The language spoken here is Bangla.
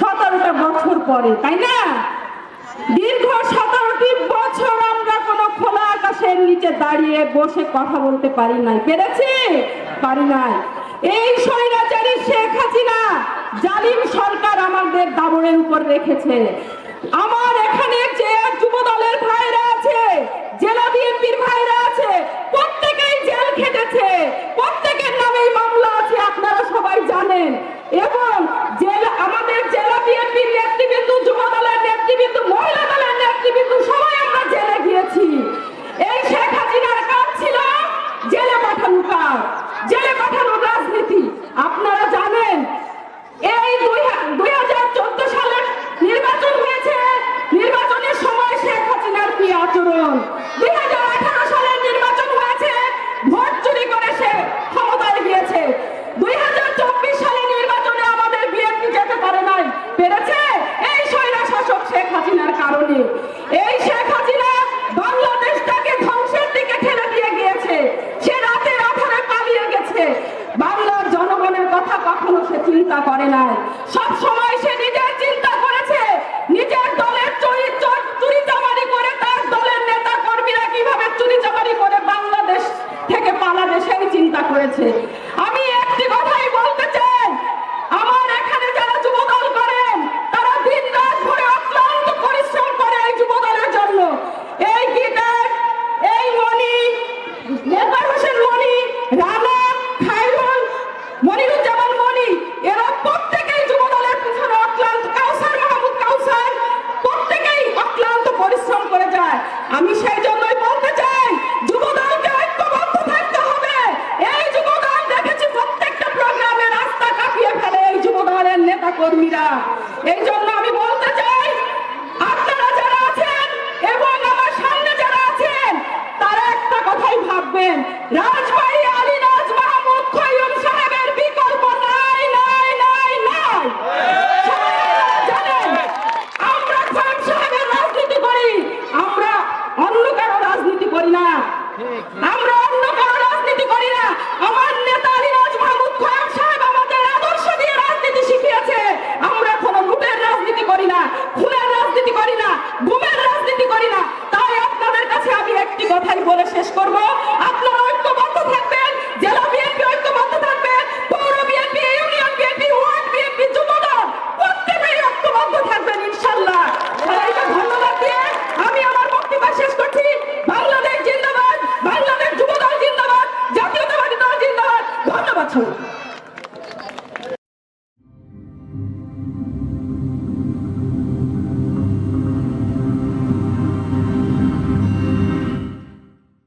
সতেরোটা বছর পরে, তাই না? দীর্ঘ সতেরোটি বছর আমরা কোনো খোলা আকাশের নিচে দাঁড়িয়ে বসে কথা বলতে পারি নাই। পেরেছি? পারি নাই। এই স্বৈরাচারী শেখ হাসিনা জালিম সরকার আমাদের দাবড়ের উপর রেখেছে। আমার এখানে যে যুব দলের ভাইরা আছে, জেলা বিএনপির ভাইরা আছে, প্রত্যেকেই জেল খেটেছে। প্রত্যেকের নামেই মামলা আছে, আপনারা সবাই জানেন। এবং জেলা আমাদের জেলা বিএনপির নেতৃবৃন্দ যুব দলের নেতৃবৃন্দ মহিলা দলের নেতৃবৃন্দ সবাই আমরা জেলে গিয়েছি এই শেখ হাসিনার কাজ ছিল জেলে পাঠানো কাজ জেলে পাঠানোর রাজনীতি আপনারা জানেন এই দুই হাজার চোদ্দ সালের নির্বাচন হয়েছে নির্বাচনের সময় শেখ হাসিনার কি আচরণ দুই হাজার আঠারো সালের নির্বাচন হয়েছে ভোট চুরি করে সে ক্ষমতায় গিয়েছে দুই হাজার চব্বিশ সালের নির্বাচনে আমাদের বিএনপি যেতে পারে নাই পেরেছে এই স্বৈরা শাসক শেখ হাসিনার কারণে। এই শেখ হাসিনা বাংলাদেশটাকে ধ্বংসের দিকে ঠেলে দিয়ে গিয়েছে। সে রাতের আধারে পালিয়ে গেছে। বাংলার জনগণের কথা কখনো সে চিন্তা করে নাই। সব সময় সে নিজের চিন্তা করেছে নিজের দলের চুরি চোর- চুরি চামারি করে তার দলের নেতা কর্মীরা কীভাবে চুরি চামারি করে বাংলাদেশ থেকে পালাবে সেই চিন্তা করেছে আমি একটি কথাই বলতে চাই আমার এখানে যারা যুবদল করেন তারা দিন রাত ভরে অক্লান্ত পরিশ্রম করে এই যুবদলের জন্য এই গিটার এই মণি নেতার হোসেন মণি রানা খায়রুল মনিরুজ্জামান মণি এরা প্রত্যেকেই যুবদলের পিছনে অক্লান্ত কাউসার, মাহমুদ কাউসার, প্রত্যেকেই অক্লান্ত পরিশ্রম করে যায়। আমি সেই জন্যই বলতে চাই, যুবদলকে ঐক্যবদ্ধ থাকতে হবে। এই যুবদল দেখেছি প্রত্যেকটা প্রোগ্রামে রাস্তা কাঁপিয়ে ফেলে এই যুবদলের নেতা কর্মীরা এই জন্য আমি বলতে চাই এবং তারা একটা কথাই ভাববেন, রাজবাড়ি আলীনাজ মাহমুদ খৈয়ুম সাহেবের বিকল্প নাই নাই নাই নাই সবাই আপনারা জানেন আমরা খৈয়ুম সাহেবের রাজনীতি করি আমরা অন্য কারও রাজনীতি করি না আমরা অন্য কোনো রাজনীতি করি না। আমার নেতা আলিরাজ মাহমুদ খৈয়ুম সাহেব আমাদের আদর্শ দিয়ে রাজনীতি শিখিয়েছে। আমরা কোনো লুটের রাজনীতি করি না, খুনের রাজনীতি করি না, গুমের রাজনীতি করি না। তাই আপনাদের কাছে আমি একটি কথাই বলে শেষ করব। আপনারা ঐক্যবদ্ধ 从